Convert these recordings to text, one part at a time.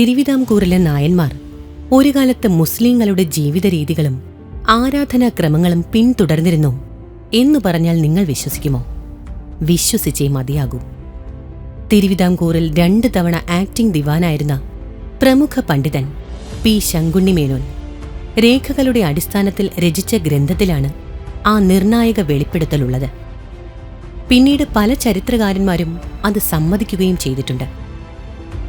തിരുവിതാംകൂറിലെ നായന്മാർ ഒരു കാലത്ത് മുസ്ലിങ്ങളുടെ ജീവിത രീതികളും ആരാധനാക്രമങ്ങളും പിന്തുടർന്നിരുന്നു എന്നു പറഞ്ഞാൽ നിങ്ങൾ വിശ്വസിക്കുമോ? വിശ്വസിച്ചേ മതിയാകൂ. തിരുവിതാംകൂറിൽ രണ്ട് തവണ ആക്ടിംഗ് ദിവാനായിരുന്ന പ്രമുഖ പണ്ഡിതൻ പി ശങ്കുണ്ണി മേനോൻ രേഖകളുടെ അടിസ്ഥാനത്തിൽ രചിച്ച ഗ്രന്ഥത്തിലാണ് ആ നിർണായക വെളിപ്പെടുത്തലുള്ളത്. പിന്നീട് പല ചരിത്രകാരന്മാരും അത് സമ്മതിക്കുകയും ചെയ്തിട്ടുണ്ട്.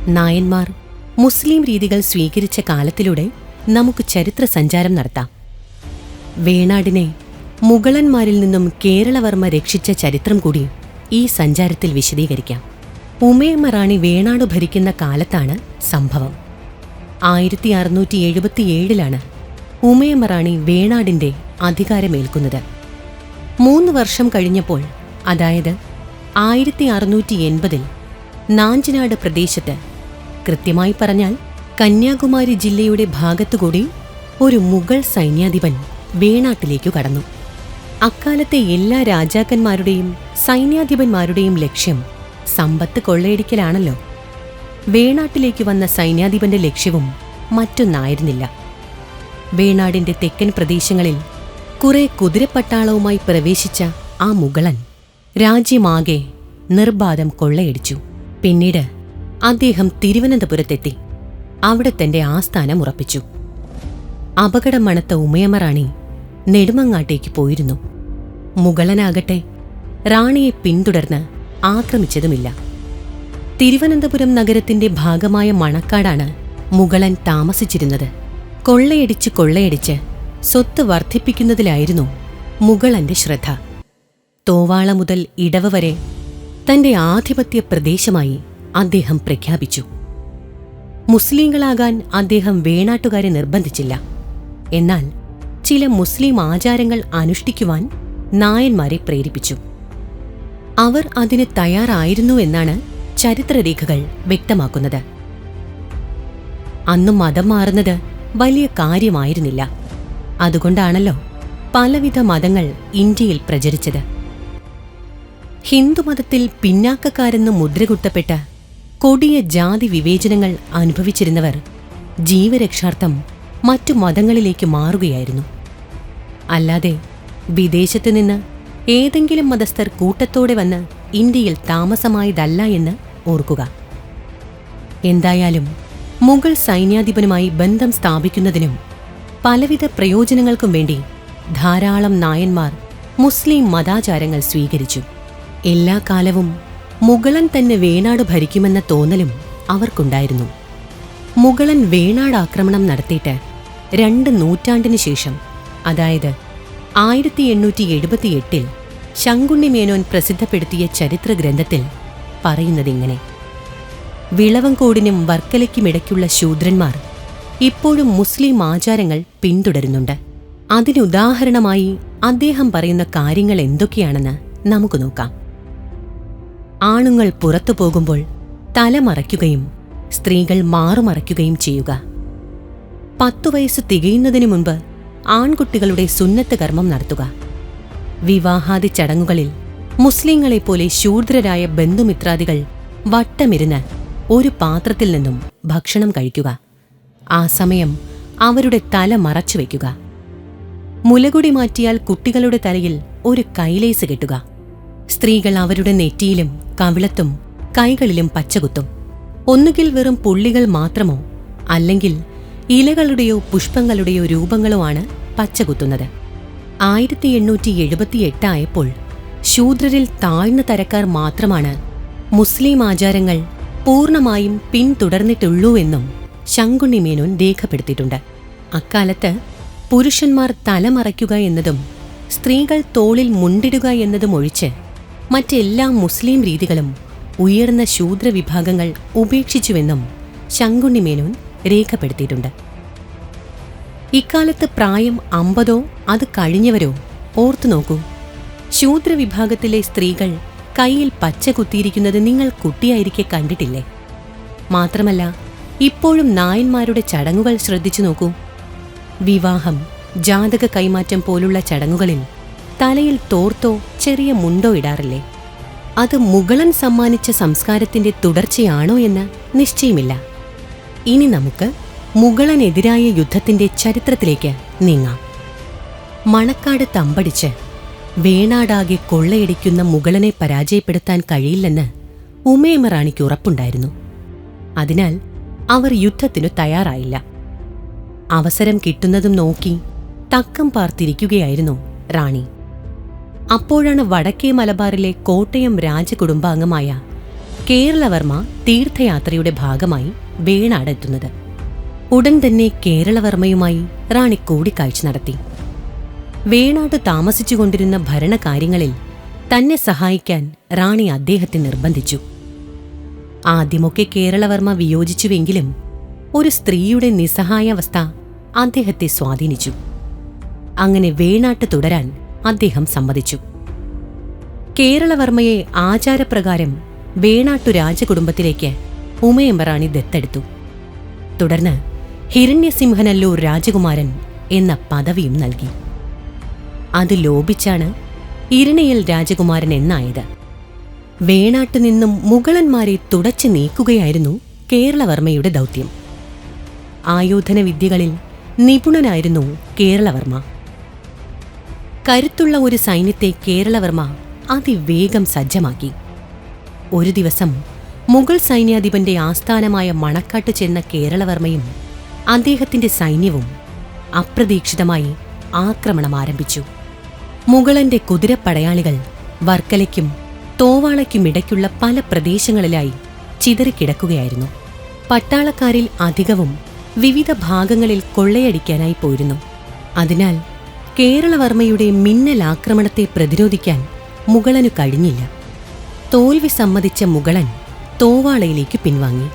നായന്മാർ മുസ്ലിം രീതികൾ സ്വീകരിച്ച കാലത്തിലൂടെ നമുക്ക് ചരിത്ര സഞ്ചാരം നടത്താം. വേണാടിനെ മുഗളന്മാരിൽ നിന്നും കേരളവർമ്മ രക്ഷിച്ച ചരിത്രം കൂടി ഈ സഞ്ചാരത്തിൽ വിശദീകരിക്കാം. ഉമയമ്മ റാണി വേണാട് ഭരിക്കുന്ന കാലത്താണ് സംഭവം. ആയിരത്തി അറുന്നൂറ്റി എഴുപത്തിയേഴിലാണ് ഉമയമ്മ റാണി വേണാടിന്റെ അധികാരമേൽക്കുന്നത്. മൂന്ന് വർഷം കഴിഞ്ഞപ്പോൾ അതായത് ആയിരത്തി അറുന്നൂറ്റി എൺപതിൽ നാഞ്ചനാട് പ്രദേശത്ത് കൃത്യമായി പറഞ്ഞാൽ കന്യാകുമാരി ജില്ലയുടെ ഭാഗത്തുകൂടി ഒരു മുഗൾ സൈന്യാധിപൻ വേണാട്ടിലേക്ക് കടന്നു. അക്കാലത്തെ എല്ലാ രാജാക്കന്മാരുടെയും സൈന്യാധിപന്മാരുടെയും ലക്ഷ്യം സമ്പത്ത് കൊള്ളയടിക്കലാണല്ലോ. വേണാട്ടിലേക്ക് വന്ന സൈന്യാധിപന്റെ ലക്ഷ്യവും മറ്റൊന്നായിരുന്നില്ല. വേണാടിന്റെ തെക്കൻ പ്രദേശങ്ങളിൽ കുറെ കുതിരപ്പട്ടാളവുമായി പ്രവേശിച്ച ആ മുഗളൻ രാജ്യമാകെ നിർബാധം കൊള്ളയടിച്ചു. പിന്നീട് അദ്ദേഹം തിരുവനന്തപുരത്തെത്തി. അവിടെ തന്റെ ആസ്ഥാനം ഉറപ്പിച്ചു. അപകടം മണത്ത ഉമയമറാണി നെടുമങ്ങാട്ടേക്ക് പോയിരുന്നു. മുഗളനാകട്ടെ റാണിയെ പിന്തുടർന്ന് ആക്രമിച്ചതുമില്ല. തിരുവനന്തപുരം നഗരത്തിന്റെ ഭാഗമായ മണക്കാടാണ് മുഗളൻ താമസിച്ചിരുന്നത്. കൊള്ളയടിച്ച് കൊള്ളയടിച്ച് സ്വത്ത് വർദ്ധിപ്പിക്കുന്നതിലായിരുന്നു മുഗളന്റെ ശ്രദ്ധ. തോവാള മുതൽ ഇടവ് വരെ തന്റെ ആധിപത്യ പ്രദേശമായി അദ്ദേഹം പ്രഖ്യാപിച്ചു. മുസ്ലിങ്ങളാകാൻ അദ്ദേഹം വേണാട്ടുകാരെ നിർബന്ധിച്ചില്ല. എന്നാൽ ചില മുസ്ലിം ആചാരങ്ങൾ അനുഷ്ഠിക്കുവാൻ നായന്മാരെ പ്രേരിപ്പിച്ചു. അവർ അതിന് തയ്യാറായിരുന്നു എന്നാണ് ചരിത്രരേഖകൾ വ്യക്തമാക്കുന്നത്. അന്ന് മതം മാറുന്നത് വലിയ കാര്യമായിരുന്നില്ല. അതുകൊണ്ടാണല്ലോ പലവിധ മതങ്ങൾ ഇന്ത്യയിൽ പ്രചരിച്ചത്. ഹിന്ദുമതത്തിൽ പിന്നാക്കക്കാരെന്ന് മുദ്രകുത്തപ്പെട്ട കൊടിയ ജാതി വിവേചനങ്ങൾ അനുഭവിച്ചിരുന്നവർ ജീവരക്ഷാർത്ഥം മറ്റു മതങ്ങളിലേക്ക് മാറുകയായിരുന്നു. അല്ലാതെ വിദേശത്തു നിന്ന് ഏതെങ്കിലും മതസ്ഥർ കൂട്ടത്തോടെ വന്ന് ഇന്ത്യയിൽ താമസമായതല്ല എന്ന് ഓർക്കുക. എന്തായാലും മുഗൾ സൈന്യാധിപനുമായി ബന്ധം സ്ഥാപിക്കുന്നതിനും പലവിധ പ്രയോജനങ്ങൾക്കും വേണ്ടി ധാരാളം നായന്മാർ മുസ്ലിം മതാചാരങ്ങൾ സ്വീകരിച്ചു. എല്ലാ കാലവും മുഗളൻ തന്നെ വേണാട് ഭരിക്കുമെന്ന തോന്നലും അവർക്കുണ്ടായിരുന്നു. മുഗളൻ വേണാട് ആക്രമണം നടത്തിയിട്ട് രണ്ട് നൂറ്റാണ്ടിനു ശേഷം അതായത് ആയിരത്തി എണ്ണൂറ്റി എഴുപത്തിയെട്ടിൽ ശങ്കുണ്ണി മേനോൻ പ്രസിദ്ധപ്പെടുത്തിയ ചരിത്ര ഗ്രന്ഥത്തിൽ പറയുന്നതിങ്ങനെ വിളവങ്കോടിനും വർക്കലയ്ക്കുമിടയ്ക്കുള്ള ശൂദ്രന്മാർ ഇപ്പോഴും മുസ്ലിം ആചാരങ്ങൾ പിന്തുടരുന്നുണ്ട്. അതിനുദാഹരണമായി അദ്ദേഹം പറയുന്ന കാര്യങ്ങൾ എന്തൊക്കെയാണെന്ന് നമുക്ക് നോക്കാം. ആണുങ്ങൾ പുറത്തു പോകുമ്പോൾ തല മറയ്ക്കുകയും സ്ത്രീകൾ മാറുമറയ്ക്കുകയും ചെയ്യുക. പത്തു വയസ്സ് തികയുന്നതിനു മുൻപ് ആൺകുട്ടികളുടെ സുന്നത്ത് കർമ്മം നടത്തുക. വിവാഹാദി ചടങ്ങുകളിൽ മുസ്ലിങ്ങളെപ്പോലെ ശൂദ്രരായ ബന്ധുമിത്രാദികൾ വട്ടമിരുന്ന് ഒരു പാത്രത്തിൽ നിന്നും ഭക്ഷണം കഴിക്കുക. ആ സമയം അവരുടെ തല മറച്ചു വയ്ക്കുക. മുലകുടി മാറ്റിയാൽ കുട്ടികളുടെ തലയിൽ ഒരു കൈലേസ് കെട്ടുക. സ്ത്രീകൾ അവരുടെ നെറ്റിയിലും കവിളത്തും കൈകളിലും പച്ചകുത്തും. ഒന്നുകിൽ വെറും പുള്ളികൾ മാത്രമോ അല്ലെങ്കിൽ ഇലകളുടെയോ പുഷ്പങ്ങളുടെയോ രൂപങ്ങളോ ആണ് പച്ചകുത്തുന്നത്. ആയിരത്തി എണ്ണൂറ്റി എഴുപത്തിയെട്ട് ആയപ്പോൾ ശൂദ്രരിൽ താഴ്ന്ന തരക്കാർ മാത്രമാണ് മുസ്ലിം ആചാരങ്ങൾ പൂർണമായും പിന്തുടർന്നിട്ടുള്ളൂ എന്നും ശങ്കുണ്ണി മേനോൻ രേഖപ്പെടുത്തിയിട്ടുണ്ട്. അക്കാലത്ത് പുരുഷന്മാർ തലമറയ്ക്കുക എന്നതും സ്ത്രീകൾ തോളിൽ മുണ്ടിടുക എന്നതും ഒഴിച്ച് മറ്റെല്ലാ മുസ്ലിം രീതികളും ഉയർന്ന ശൂദ്ര വിഭാഗങ്ങൾ ഉപേക്ഷിച്ചുവെന്നും ശങ്കുണ്ണി മേനോൻ രേഖപ്പെടുത്തിയിട്ടുണ്ട്. ഇക്കാലത്ത് പ്രായം അമ്പതോ അത് കഴിഞ്ഞവരോ ഓർത്തു നോക്കൂ. ശൂദ്രവിഭാഗത്തിലെ സ്ത്രീകൾ കയ്യിൽ പച്ച കുത്തിയിരിക്കുന്നത് നിങ്ങൾ കുട്ടിയായിരിക്കെ കണ്ടിട്ടില്ലേ? മാത്രമല്ല ഇപ്പോഴും നായന്മാരുടെ ചടങ്ങുകൾ ശ്രദ്ധിച്ചു നോക്കൂ. വിവാഹം ജാതക കൈമാറ്റം പോലുള്ള ചടങ്ങുകളിൽ തലയിൽ തോർത്തോ ചെറിയ മുണ്ടോ ഇടാറില്ലേ? അത് മുഗളൻ സമ്മാനിച്ച സംസ്കാരത്തിന്റെ തുടർച്ചയാണോ എന്ന് നിശ്ചയമില്ല. ഇനി നമുക്ക് മുഗളനെതിരായ യുദ്ധത്തിന്റെ ചരിത്രത്തിലേക്ക് നീങ്ങാം. മണക്കാട് തമ്പടിച്ച് വേണാടാകെ കൊള്ളയടിക്കുന്ന മുഗളനെ പരാജയപ്പെടുത്താൻ കഴിയില്ലെന്ന് ഉമയമ റാണിക്ക് ഉറപ്പുണ്ടായിരുന്നു. അതിനാൽ അവർ യുദ്ധത്തിനു തയ്യാറായില്ല. അവസരം കിട്ടുന്നതും നോക്കി തക്കം പാർത്തിരിക്കുകയായിരുന്നു റാണി. അപ്പോഴാണ് വടക്കേ മലബാറിലെ കോട്ടയം രാജകുടുംബാംഗമായ കേരളവർമ്മ തീർത്ഥയാത്രയുടെ ഭാഗമായി വേണാടെത്തുന്നത്. ഉടൻ തന്നെ കേരളവർമ്മയുമായി റാണി കൂടിക്കാഴ്ച നടത്തി. വേണാട് താമസിച്ചുകൊണ്ടിരുന്ന ഭരണകാര്യങ്ങളിൽ തന്നെ സഹായിക്കാൻ റാണി അദ്ദേഹത്തെ നിർബന്ധിച്ചു. ആദ്യമൊക്കെ കേരളവർമ്മ വിയോജിച്ചുവെങ്കിലും ഒരു സ്ത്രീയുടെ നിസ്സഹായാവസ്ഥ അദ്ദേഹത്തെ സ്വാധീനിച്ചു. അങ്ങനെ വേണാട്ട് തുടരാൻ അദ്ദേഹം സമ്മതിച്ചു. കേരളവർമ്മയെ ആചാരപ്രകാരം വേണാട്ടു രാജകുടുംബത്തിലേക്ക് ഉമയമ്പറാണി ദത്തെടുത്തു. തുടർന്ന് ഹിരണ്യസിംഹനല്ലൂർ രാജകുമാരൻ എന്ന പദവിയും നൽകി. അത് ലോപിച്ചാണ് ഇരണയിൽ രാജകുമാരൻ എന്നായത്. വേണാട്ടു നിന്നും മുഗളന്മാരെ തുടച്ചു നീക്കുകയായിരുന്നു കേരളവർമ്മയുടെ ദൗത്യം. ആയോധനവിദ്യകളിൽ നിപുണനായിരുന്നു കേരളവർമ്മ. കരുത്തുള്ള ഒരു സൈന്യത്തെ കേരളവർമ്മ അതിവേഗം സജ്ജമാക്കി. ഒരു ദിവസം മുഗൾ സൈന്യാധിപന്റെ ആസ്ഥാനമായ മണക്കാട്ട് ചെന്ന കേരളവർമ്മയും അദ്ദേഹത്തിന്റെ സൈന്യവും അപ്രതീക്ഷിതമായി ആക്രമണം ആരംഭിച്ചു. മുഗളന്റെ കുതിരപ്പടയാളികൾ വർക്കലയ്ക്കും തോവാളയ്ക്കുമിടയ്ക്കുള്ള പല പ്രദേശങ്ങളിലായി ചിതറിക്കിടക്കുകയായിരുന്നു പട്ടാളക്കാരിൽ അധികവും വിവിധ ഭാഗങ്ങളിൽ കൊള്ളയടിക്കാനായി പോയിരുന്നു. അതിനാൽ കേരളവർമ്മയുടെ മിന്നൽ ആക്രമണത്തെ പ്രതിരോധിക്കാൻ മുഗളനു കഴിഞ്ഞില്ല. തോൽവി സമ്മതിച്ച മുഗളൻ തോവാളയിലേക്ക് പിൻവാങ്ങി.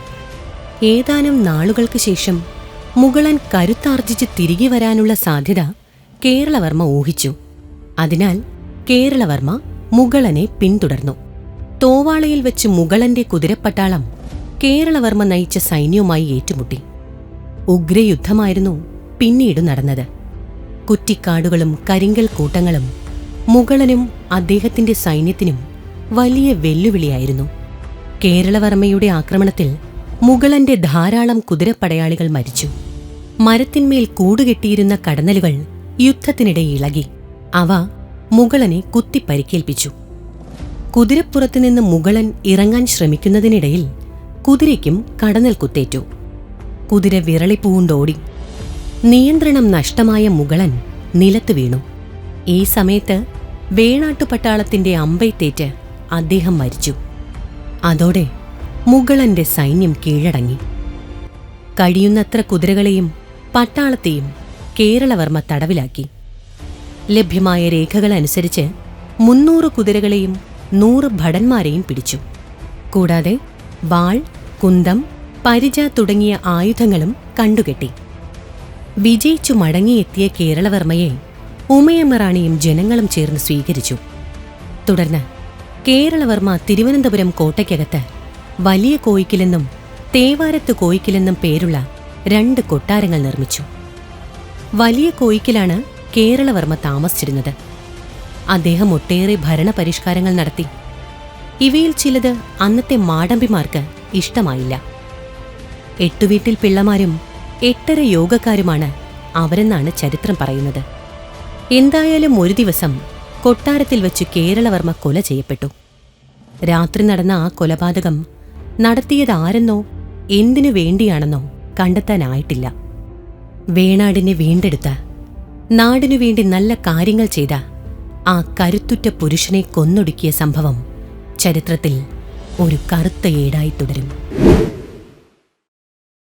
ഏതാനും നാളുകൾക്ക് ശേഷം മുഗളൻ കരുത്താർജിച്ച് തിരികെ വരാനുള്ള സാധ്യത കേരളവർമ്മ ഊഹിച്ചു. അതിനാൽ കേരളവർമ്മ മുഗളനെ പിന്തുടർന്നു. തോവാളയിൽ വെച്ച് മുഗളന്റെ കുതിരപ്പട്ടാളം കേരളവർമ്മ നയിച്ച സൈന്യവുമായി ഏറ്റുമുട്ടി. ഉഗ്രയുദ്ധമായിരുന്നു പിന്നീട് നടന്നത്. കുറ്റിക്കാടുകളും കരിങ്കൽ കൂട്ടങ്ങളും മുഗളനും അദ്ദേഹത്തിന്റെ സൈന്യത്തിനും വലിയ വെല്ലുവിളിയായിരുന്നു. കേരളവർമ്മയുടെ ആക്രമണത്തിൽ മുഗളന്റെ ധാരാളം കുതിരപ്പടയാളികൾ മരിച്ചു. മരത്തിന്മേൽ കൂടുകെട്ടിയിരുന്ന കടന്നലുകൾ യുദ്ധത്തിനിടെ ഇളകി. അവ മുഗളനെ കുത്തിപ്പരിക്കേൽപ്പിച്ചു. കുതിരപ്പുറത്തുനിന്ന് നിന്ന് മുഗളൻ ഇറങ്ങാൻ ശ്രമിക്കുന്നതിനിടയിൽ കുതിരയ്ക്കും കടന്നൽ കുത്തേറ്റു. കുതിര വിരളിപ്പൂണ്ടോടി. നിയന്ത്രണം നഷ്ടമായ മുകളൻ നിലത്ത് വീണു. ഈ സമയത്ത് വേണാട്ടുപട്ടാളത്തിന്റെ അമ്പയത്തേറ്റ് അദ്ദേഹം മരിച്ചു. അതോടെ മുകളന്റെ സൈന്യം കീഴടങ്ങി. കഴിയുന്നത്ര കുതിരകളെയും പട്ടാളത്തെയും കേരളവർമ്മ തടവിലാക്കി. ലഭ്യമായ രേഖകളനുസരിച്ച് മുന്നൂറ് കുതിരകളെയും നൂറ് ഭടന്മാരെയും പിടിച്ചു. കൂടാതെ വാൾ കുന്തം പരിച തുടങ്ങിയ ആയുധങ്ങളും കണ്ടുകെട്ടി. വിജയിച്ചു മടങ്ങിയെത്തിയ കേരളവർമ്മയെ ഉമയമ്മറാണിയും ജനങ്ങളും ചേർന്ന് സ്വീകരിച്ചു. തുടർന്ന് കേരളവർമ്മ തിരുവനന്തപുരം കോട്ടയ്ക്കകത്ത് വലിയ കോയിക്കിലെന്നും തേവാരത്ത് കോയിക്കിലെന്നും പേരുള്ള രണ്ട് കൊട്ടാരങ്ങൾ നിർമ്മിച്ചു. വലിയ കോയിക്കിലാണ് കേരളവർമ്മ താമസിച്ചിരുന്നത്. അദ്ദേഹം ഒട്ടേറെ ഭരണപരിഷ്കാരങ്ങൾ നടത്തി. ഇവയിൽ ചിലത് അന്നത്തെ മാടമ്പിമാർക്ക് ഇഷ്ടമായില്ല. എട്ടുവീട്ടിൽ പിള്ളമാരും എട്ടര യോഗക്കാരുമാണ് അവരെന്നാണ് ചരിത്രം പറയുന്നത്. എന്തായാലും ഒരു ദിവസം കൊട്ടാരത്തിൽ വെച്ച് കേരളവർമ്മ കൊല ചെയ്യപ്പെട്ടു. രാത്രി നടന്ന ആ കൊലപാതകം നടത്തിയത് നടത്തിയതാരെന്നോ എന്തിനു വേണ്ടിയാണെന്നോ കണ്ടെത്താനായിട്ടില്ല. വേണാടിനെ വീണ്ടെടുത്ത നാടിനു വേണ്ടി നല്ല കാര്യങ്ങൾ ചെയ്ത ആ കരുത്തുറ്റ പുരുഷനെ കൊന്നൊടുക്കിയ സംഭവം ചരിത്രത്തിൽ ഒരു കറുത്ത ഏടായി തുടരും.